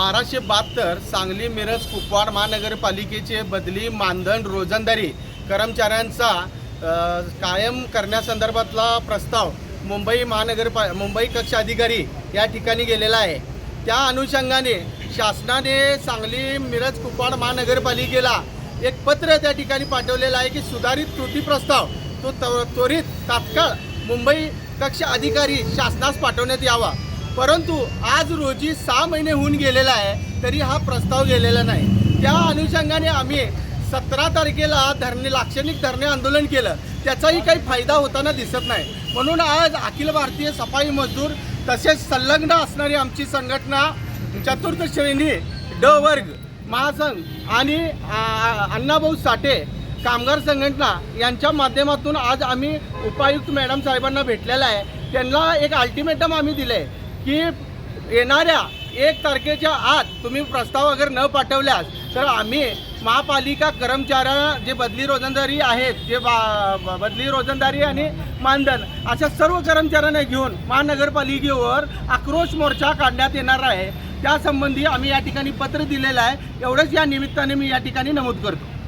बहात्तर सांगली मिरज कुपवाड महानगरपालिकेचे बदली मानधन रोजंदारी कर्मचाऱ्यांचा कायम करण्यासंदर्भातला प्रस्ताव मुंबई महानगरपा मुंबई कक्ष अधिकारी या ठिकाणी गेलेला आहे. त्या अनुषंगाने शासनाने सांगली मिरज कुपवाड महानगरपालिकेला एक पत्र त्या ठिकाणी पाठवलेलं आहे की सुधारित कृती प्रस्ताव तो त्व- त्वरित तात्काळ मुंबई कक्ष अधिकारी शासनास पाठवण्यात यावा. परंतु आज रोजी सहा महिने होऊन गेलेला आहे तरी हा प्रस्ताव गेलेला नाही. त्या अनुषंगाने आम्ही सतरा तारखेला धरणे लाक्षणिक धरणे आंदोलन केलं. त्याचाही काही फायदा होताना दिसत नाही. म्हणून आज अखिल भारतीय सफाई मजदूर तसेच संलग्न असणारी आमची संघटना चतुर्थ श्रेणी ड वर्ग महासंघ आणि अण्णाभाऊ साठे कामगार संघटना यांच्या माध्यमातून आज आम्ही उपायुक्त मॅडम साहेबांना भेटलेला आहे. त्यांना एक अल्टिमेटम आम्ही दिलं आहे की येणाऱ्या एक तारखेच्या आत तुम्ही प्रस्ताव वगैरे न पाठवल्यास तर आम्ही महापालिका कर्मचाऱ्या जे बदली रोजंदारी आहेत जे बा बदली रोजंदारी आणि मानधन अशा सर्व कर्मचाऱ्यांना घेऊन महानगरपालिकेवर आक्रोश मोर्चा काढण्यात येणार आहे. त्यासंबंधी आम्ही या ठिकाणी पत्र दिलेलं आहे. एवढंच या निमित्ताने मी या ठिकाणी नमूद करतो.